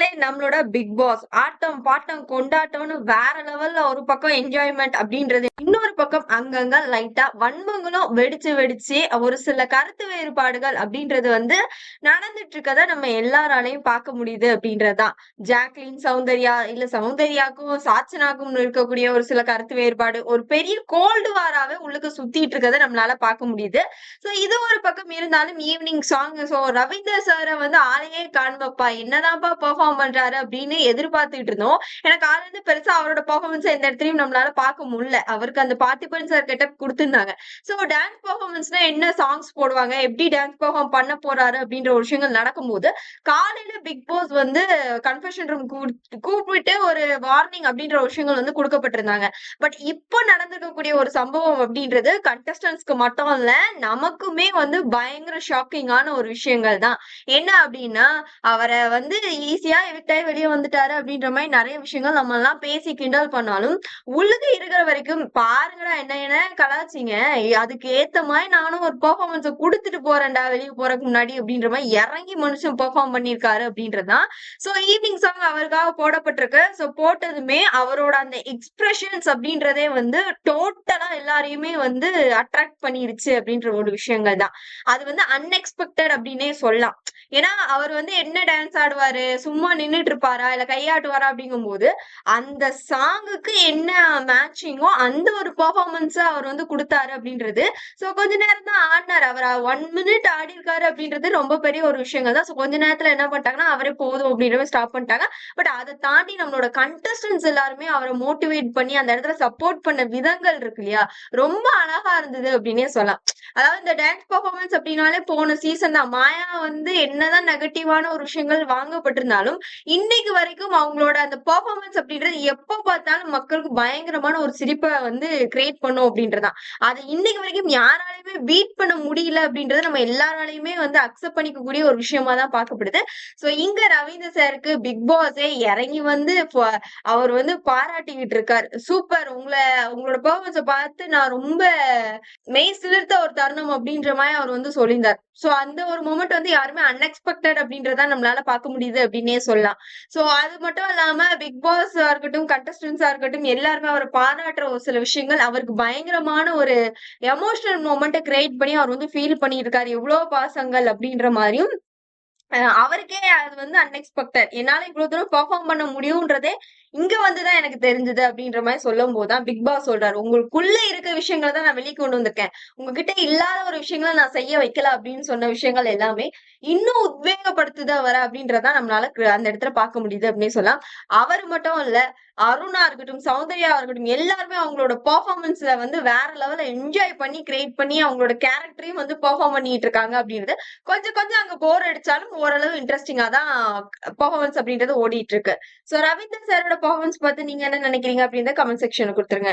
மக்களே நம்மளோட Bigg Boss ஆட்டம் பாட்டம் கொண்டாட்டம்னு வேற லெவல்ல ஒரு பக்கம் என்ஜாய்மெண்ட் அப்படின்றது. இன்னொரு பக்கம் அங்கங்க லைட்டா வன்மங்களும் வெடிச்சு வெடிச்சு ஒரு சில கருத்து வேறுபாடுகள் அப்படின்றது வந்து நடந்துட்டு இருக்கத நம்ம எல்லாராலையும் பார்க்க முடியுது அப்படின்றதுதான். ஜாக்லின் சௌந்தர்யா இல்ல சௌந்தர்யாக்கும் சாச்சனாக்கும் இருக்கக்கூடிய ஒரு சில கருத்து வேறுபாடு ஒரு பெரிய கோல்டு வாராவே உள்ளுக்கு சுத்திட்டு இருக்கத நம்மளால பார்க்க முடியுது. சோ இது ஒரு பக்கம் இருந்தாலும் ஈவினிங் சாங் சோ ரவீந்தர் சாரை வந்து ஆளையே காண்பப்பா. என்னதான்ப்பா பெர்ஃபார்ம் பண்றாரு அப்படின்னு எதிர்பார்த்துட்டு இருந்தோம். எனக்கு ஆள் வந்து பெருசா அவரோட பெர்ஃபார்மன்ஸ் எந்த இடத்துலயும் நம்மளால பார்க்க முடியல. அவருக்கு அந்த பார்த்திபன் சார் கிட்ட கொடுத்திருந்தாங்க. சோ டான்ஸ் பெர்ஃபார்மன்ஸ்னா என்ன சாங்ஸ் போடுவாங்க? எப்படி டான்ஸ் பெர்ஃபார்ம் பண்ண போறாரு அப்படின்ற ஒரு விஷயங்கள் நடக்கும்போது காலையில பிக் பாஸ் வந்து கன்ஃபெஷன் ரூம் கூப்பிட்டு ஒரு வார்னிங் அப்படின்ற விஷயங்கள் வந்து கொடுக்கப்பட்டிருந்தாங்க. பட் இப்போ நடந்திருக்கக்கூடிய ஒரு சம்பவம் அப்படின்றது கண்டஸ்டன்ஸ்க்கு மட்டும் இல்ல நமக்குமே வந்து பயங்கர ஷாக்கிங்கான ஒரு விஷயங்கள் தான். என்ன அப்படின்னா அவரை வந்து ஈஸியா எவிக்டாய் வெளியே வந்துட்டாரு அப்படின்ற மாதிரி நிறைய விஷயங்கள் நம்ம எல்லாம் பேசி கிண்டல் பண்ணாலும் உள்ளுக்கு இருக்கிற வரைக்கும் பாருங்கடா என்ன என்ன கலாச்சிங்க. அதுக்கு ஏத்த மாதிரி நானும் ஒரு பெர்ஃபார்மன்ஸை கொடுத்துட்டு போறேன்டா வெளியே போறதுக்கு முன்னாடி அப்படின்ற மாதிரி இறங்கி மனுஷன் பெர்ஃபார்ம் பண்ணிருக்காரு அப்படின்றதுதான். சோ ஈவினிங் சாங் அவருக்காக போடப்பட்டிருக்கு. சோ போட்டதுமே அவரோட அந்த எக்ஸ்பிரஷன்ஸ் அப்படின்றதே வந்து டோட்டலா எல்லாரையுமே வந்து அட்ராக்ட் பண்ணிருச்சு அப்படின்ற ஒரு விஷயங்கள் தான். அது வந்து அன்எக்ஸ்பெக்டட் அப்படின்னே சொல்லலாம். ஏன்னா அவர் வந்து என்ன டான்ஸ் ஆடுவாரு? சும்மா நின்னுட்டு இருப்பாரா இல்ல கையாட்டுவாரா? அப்படிங்கும் போது அந்த சாங்குக்கு என்ன மேட்சிங்கோ அந்த ஒரு பெர்ஃபார்மன்ஸ் அவர் வந்து கொடுத்தாரு அப்படின்றது. சோ கொஞ்ச நேரம் தான் ஆடினார். அவர் ஒன் மினிட் ஆடி இருக்காரு அப்படின்றது ரொம்ப பெரிய ஒரு விஷயங்கள் தான். சோ கொஞ்ச நேரத்துல என்ன பண்ணிட்டாங்கன்னா அவரே போதும் அப்படின்ற ஸ்டாப் பண்ணிட்டாங்க. பட் அதை தாண்டி நம்மளோட கண்டஸ்டன்ஸ் எல்லாருமே அவரை மோட்டிவேட் பண்ணி அந்த இடத்துல சப்போர்ட் பண்ண விதங்கள் இருக்கு இல்லையா? ரொம்ப அழகா இருந்தது அப்படின்னே சொல்லலாம். அதாவது இந்த டான்ஸ் பர்ஃபார்மன்ஸ் அப்படின்னாலே போன சீசன் தான். மாயா வந்து என்னதான் நெகட்டிவான ஒரு விஷயங்கள் வாங்கப்பட்டிருந்தாலும் இன்னைக்கு வரைக்கும் அவங்களோட அந்த பர்ஃபார்மன்ஸ் அப்படின்றது எப்ப பார்த்தாலும் மக்களுக்கு பயங்கரமான ஒரு சிரிப்பை வந்து கிரியேட் பண்ணும் அப்படின்றதான் அது இன்னைக்கு வரைக்கும் யாராலையுமே பீட் பண்ண முடியல அப்படின்றத நம்ம எல்லாராலையுமே வந்து அக்செப்ட் பண்ணிக்கக்கூடிய ஒரு விஷயமா தான் பார்க்கப்படுது. சோ இங்க ரவீந்திர சாருக்கு பிக் பாஸே இறங்கி வந்து அவர் வந்து பாராட்டிக்கிட்டு இருக்காரு. சூப்பர் உங்களை உங்களோட பர்ஃபார்மன்ஸை பார்த்து நான் ரொம்ப மெய் சிலிர்த்த ஒரு தருணம் அப்படின்ற மாதிரி அவர் வந்து சொல்லியிருந்தார். சோ அந்த ஒரு மூமெண்ட் வந்து யாருமே அன்எக்ஸ்பெக்டட் அப்படின்றத நம்மளால பார்க்க முடியுது அப்படின்னே சொல்லலாம். சோ அது மட்டும் இல்லாம பிக் பாஸா இருக்கட்டும் கண்டஸ்டன்ஸா இருக்கட்டும் எல்லாருமே அவரை பாராட்டுற ஒரு சில விஷயங்கள் அவருக்கு பயங்கரமான ஒரு எமோஷனல் மூமெண்ட்டை கிரியேட் பண்ணி அவர் வந்து ஃபீல் பண்ணியிருக்காரு. எவ்வளவு பாசங்கள் அப்படின்ற மாதிரியும் அவருக்கே அது வந்து அன்எக்ஸ்பெக்டட் என்னால இவ்வளவு தூரம் பெர்ஃபார்ம் பண்ண முடியும்ன்றதே இங்க வந்துதான் எனக்கு தெரிஞ்சது அப்படின்ற மாதிரி சொல்லும் போதுதான் பிக் பாஸ் சொல்றாரு. உங்களுக்குள்ள இருக்க விஷயங்களை தான் நான் வெளியே கொண்டு வந்திருக்கேன். உங்ககிட்ட இல்லாத ஒரு விஷயங்களை நான் செய்ய வைக்கல அப்படின்னு சொன்ன விஷயங்கள் எல்லாமே இன்னும் உத்வேகப்படுத்துதா வர அப்படின்றதான் நம்மளால அந்த இடத்துல பார்க்க முடியுது அப்படின்னு சொல்லலாம். அவர் மட்டும் இல்ல அருணா இருக்கட்டும் சௌந்தர்யா இருக்கட்டும் எல்லாருமே அவங்களோட பர்ஃபார்மன்ஸ்ல வந்து வேற லெவல்ல என்ஜாய் பண்ணி கிரியேட் பண்ணி அவங்களோட கேரக்டரையும் வந்து பெர்ஃபார்ம் பண்ணிட்டு இருக்காங்க அப்படின்றது கொஞ்சம் கொஞ்சம் அங்க போர் அடிச்சாலும் ஓரளவு இன்ட்ரெஸ்டிங்கா தான் பெர்ஃபார்மன்ஸ் அப்படின்றது ஓடிட்டு இருக்கு. சோ ரவீந்தர் சாரோட பர்ஃபார்மன்ஸ் பார்த்து நீங்க என்ன நினைக்கிறீங்க அப்படின்றத கமெண்ட் செக்ஷன்ல கொடுத்துருங்க.